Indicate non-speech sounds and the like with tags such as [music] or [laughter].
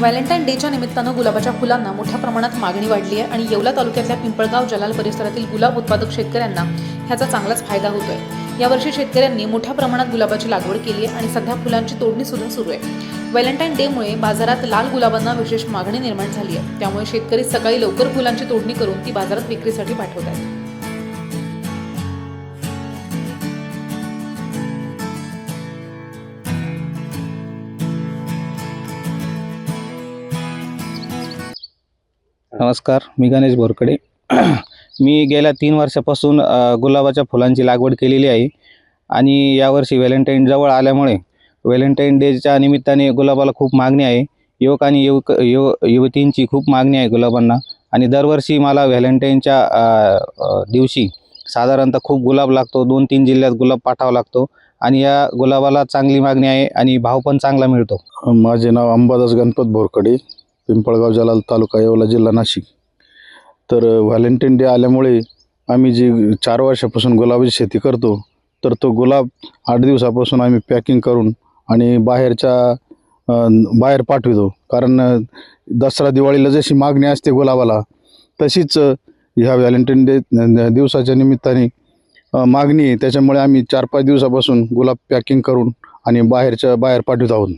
Valentine डेच्या निमित्तानं गुलाबाच्या फुलांना मोठ्या प्रमाणात मागणी वाढली आहे आणि येवला तालुक्यातल्या पिंपळगाव जलाल परिसरातील गुलाब उत्पादक शेतकऱ्यांना ह्याचा चांगलाच फायदा होतोय. यावर्षी शेतकऱ्यांनी मोठ्या प्रमाणात गुलाबाची लागवड केली आहे आणि सध्या फुलांची तोडणी सुद्धा सुरू आहे. व्हॅलेंटाईन डेमुळे बाजारात लाल गुलाबांना विशेष मागणी निर्माण झाली आहे. त्यामुळे शेतकरी सकाळी लवकर फुलांची तोडणी करून ती बाजारात विक्रीसाठी पाठवत आहेत. नमस्कार मी गणेश बोरकडे. [clears throat] मी गेल्या तीन वर्षापासून गुलाबाच्या फुलांची लागवड केलेली आहे आणि यावर्षी व्हॅलेंटाईन जवळ आल्यामुळे व्हॅलेंटाईन डेच्या निमित्ताने गुलाबाला खूप मागणी आहे. युवक आणि युवक युव युवतींची खूप मागणी आहे गुलाबांना आणि दरवर्षी मला व्हॅलेंटाईनच्या दिवशी साधारणतः खूप गुलाब लागतो दोन तीन जिल्ह्यात गुलाब पाठवावा लागतो आणि या गुलाबाला चांगली मागणी आहे आणि भाव पण चांगला मिळतो. माझे नाव अंबादास गणपत बोरकडे. पिंपळगाव जलाल तालुका येवला जिल्हा नाशिक. तर व्हॅलेंटाईन डे आल्यामुळे आम्ही जी चार वर्षापासून गुलाबाची शेती करतो तर तो गुलाब आठ दिवसापासून आम्ही पॅकिंग करून आणि बाहेरच्या बाहेर पाठवितो. कारण दसरा दिवाळीला जशी मागणी असते गुलाबाला तशीच ह्या व्हॅलेंटाईन डे दिवसाच्या निमित्ताने मागणी आहे. त्याच्यामुळे आम्ही चार पाच दिवसापासून गुलाब पॅकिंग करून आणि बाहेरच्या बाहेर पाठवित आहोत.